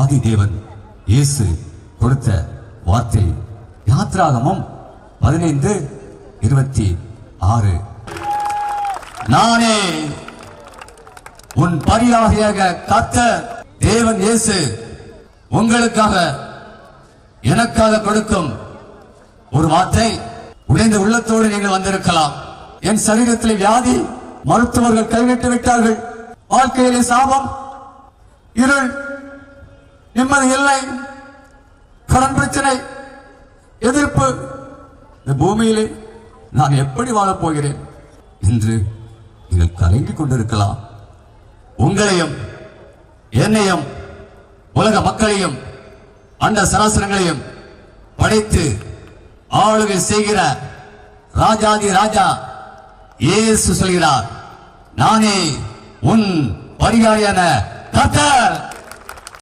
ஆதி தேவன் இயேசு கொடுத்த வார்த்தை யாத்ராகமும் பதினைந்து இருபத்தி ஆறு. நானே உன் பரியாகியாக காத்த தேவன் இயேசு உங்களுக்காக எனக்காக கொடுக்கும் ஒரு வார்த்தை. உடைந்த உள்ளத்தோடு நீங்கள் வந்திருக்கலாம். என் சரீரத்தில் வியாதி மருத்துவர்கள் கைவிட்டு விட்டார்கள் வாழ்க்கையிலே சாபம் இருள் நிம்மதி இல்லை. கடன் பிரச்சனை எதிர்ப்பு. இந்த பூமியிலே நான் எப்படி வாழப் போகிறேன்? என்று நீங்கள் கலங்கிக் கொண்டிருக்கலாம். உங்களையும் என்னையும் உலக மக்களையும் அண்ட சராசரங்களையும் படைத்து ஆளுகை செய்கிற ராஜாதி ராஜா இயேசு சொல்கிறார் நானே உன் பரிகாரியான கத்தர்